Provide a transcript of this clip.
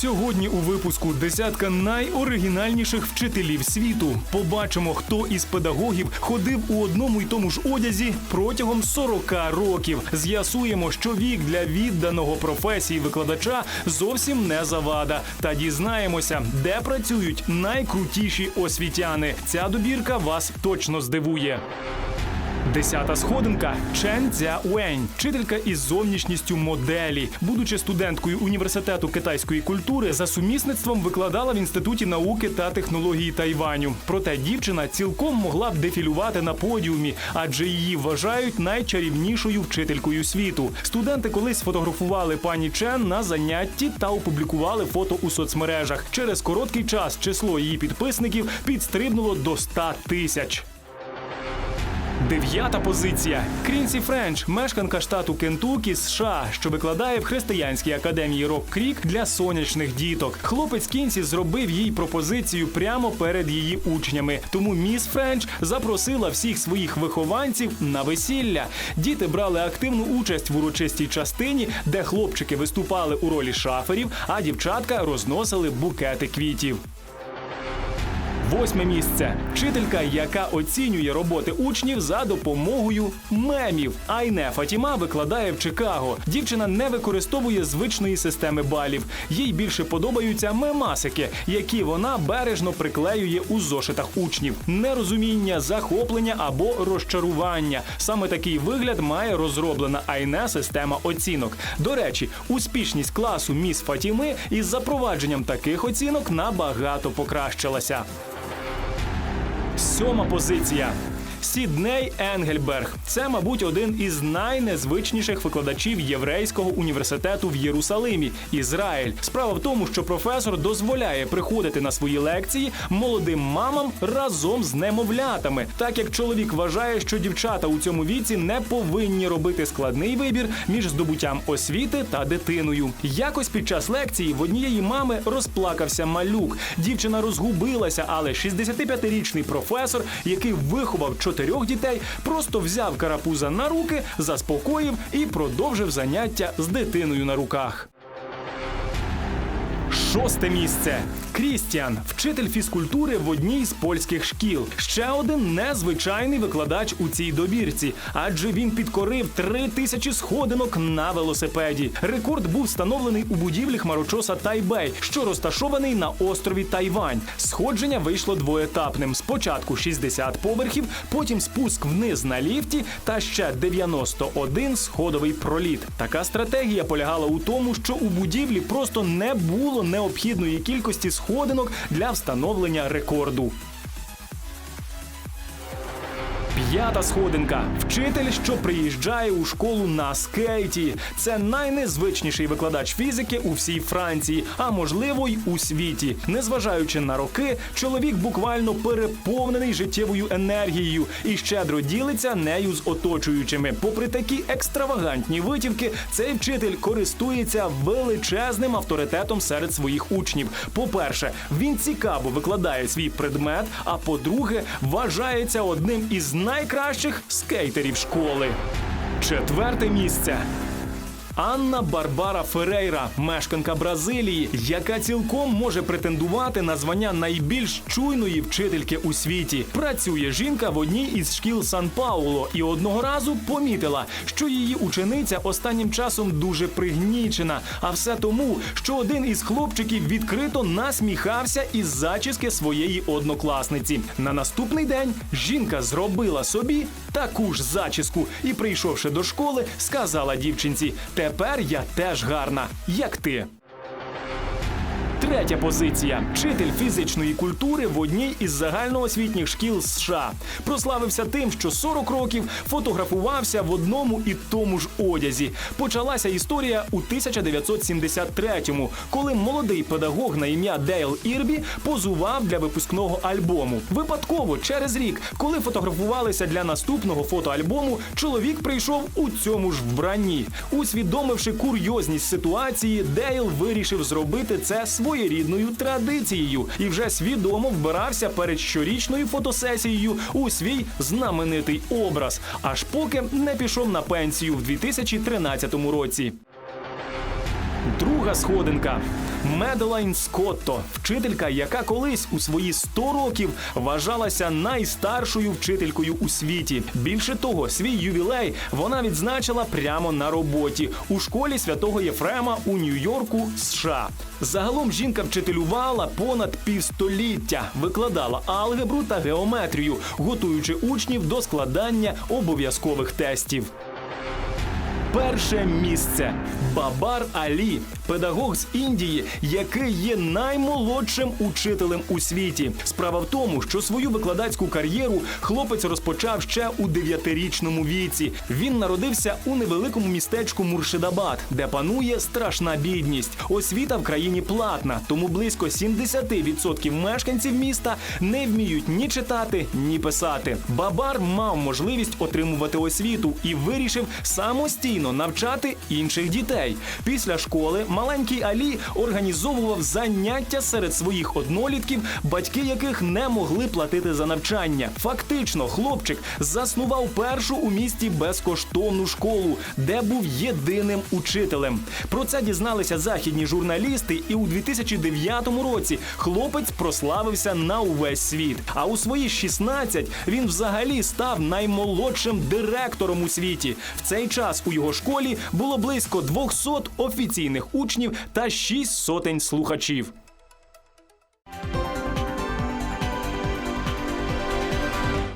Сьогодні у випуску десятка найоригінальніших вчителів світу. Побачимо, хто із педагогів ходив у одному й тому ж одязі протягом 40 років. З'ясуємо, що вік для відданого професії викладача зовсім не завада. Та дізнаємося, де працюють найкрутіші освітяни. Ця добірка вас точно здивує. Десята сходинка Чен Цзя Уень, вчителька із зовнішністю моделі. Будучи студенткою університету китайської культури, за сумісництвом викладала в інституті науки та технології Тайваню. Проте дівчина цілком могла б дефілювати на подіумі, адже її вважають найчарівнішою вчителькою світу. Студенти колись сфотографували пані Чен на занятті та опублікували фото у соцмережах. Через короткий час число її підписників підстрибнуло до 100 тисяч. Дев'ята позиція. Крінсі Френч, мешканка штату Кентукі, США, що викладає в християнській академії Рок Крік для сонячних діток. Хлопець Кінсі зробив їй пропозицію прямо перед її учнями. Тому міс Френч запросила всіх своїх вихованців на весілля. Діти брали активну участь в урочистій частині, де хлопчики виступали у ролі шаферів, а дівчатка розносили букети квітів. Восьме місце. Вчителька, яка оцінює роботи учнів за допомогою мемів. Айне Фатіма викладає в Чикаго. Дівчина не використовує звичної системи балів. Їй більше подобаються мемасики, які вона бережно приклеює у зошитах учнів. Нерозуміння, захоплення або розчарування. Саме такий вигляд має розроблена Айне система оцінок. До речі, успішність класу міс Фатіми із запровадженням таких оцінок набагато покращилася. Сьома позиція. Сідней Енгельберг. Це, мабуть, один із найнезвичніших викладачів єврейського університету в Єрусалимі, Ізраїль. Справа в тому, що професор дозволяє приходити на свої лекції молодим мамам разом з немовлятами, так як чоловік вважає, що дівчата у цьому віці не повинні робити складний вибір між здобуттям освіти та дитиною. Якось під час лекції в однієї мами розплакався малюк. Дівчина розгубилася, але 65-річний професор, який виховав чотирьох дітей, просто взяв карапуза на руки, заспокоїв і продовжив заняття з дитиною на руках. Шосте місце. Крістіан, вчитель фізкультури в одній з польських шкіл. Ще один незвичайний викладач у цій добірці, адже він підкорив три тисячі сходинок на велосипеді. Рекорд був встановлений у будівлі хмарочоса Тайбей, що розташований на острові Тайвань. Сходження вийшло двоетапним: спочатку 60 поверхів, потім спуск вниз на ліфті та ще 91 сходовий проліт. Така стратегія полягала у тому, що у будівлі просто не було необхідної кількості сходинок для встановлення рекорду. П'ята сходинка. Вчитель, що приїжджає у школу на скейті. Це найнезвичніший викладач фізики у всій Франції, а можливо й у світі. Незважаючи на роки, чоловік буквально переповнений життєвою енергією і щедро ділиться нею з оточуючими. Попри такі екстравагантні витівки, цей вчитель користується величезним авторитетом серед своїх учнів. По-перше, він цікаво викладає свій предмет. А по-друге, вважається одним із найкращих скейтерів школи. Четверте місце. Анна Барбара Ферейра, мешканка Бразилії, яка цілком може претендувати на звання найбільш чуйної вчительки у світі. Працює жінка в одній із шкіл Сан Пауло і одного разу помітила, що її учениця останнім часом дуже пригнічена. А все тому, що один із хлопчиків відкрито насміхався із зачіски своєї однокласниці. На наступний день жінка зробила собі таку ж зачіску і, прийшовши до школи, сказала дівчинці: Тепер я теж гарна, як ти. Третя позиція. Вчитель фізичної культури в одній із загальноосвітніх шкіл США. Прославився тим, що 40 років фотографувався в одному і тому ж одязі. Почалася історія у 1973-му, коли молодий педагог на ім'я Дейл Ірбі позував для випускного альбому. Випадково через рік, коли фотографувалися для наступного фотоальбому, чоловік прийшов у цьому ж вбранні. Усвідомивши курйозність ситуації, Дейл вирішив зробити це своєрідною традицією і вже свідомо вбирався перед щорічною фотосесією у свій знаменитий образ, аж поки не пішов на пенсію в 2013 році. Друга сходинка. Меделайн Скотто, вчителька, яка колись у свої 100 років вважалася найстаршою вчителькою у світі. Більше того, свій ювілей вона відзначила прямо на роботі у школі святого Єфрема у Нью-Йорку, США. Загалом жінка вчителювала понад півстоліття, викладала алгебру та геометрію, готуючи учнів до складання обов'язкових тестів. Перше місце Бабар Алі, педагог з Індії, який є наймолодшим учителем у світі. Справа в тому, що свою викладацьку кар'єру хлопець розпочав ще у дев'ятирічному віці. Він народився у невеликому містечку Муршидабад, де панує страшна бідність. Освіта в країні платна, тому близько 70% мешканців міста не вміють ні читати, ні писати. Бабар мав можливість отримувати освіту і вирішив самостійно навчати інших дітей. Після школи маленький Алі організовував заняття серед своїх однолітків, батьки яких не могли платити за навчання. Фактично, хлопчик заснував першу у місті безкоштовну школу, де був єдиним учителем. Про це дізналися західні журналісти, і у 2009 році хлопець прославився на увесь світ. А у свої 16 він взагалі став наймолодшим директором у світі. В цей час у його школі було близько 200 офіційних учнів та 6 сотень слухачів.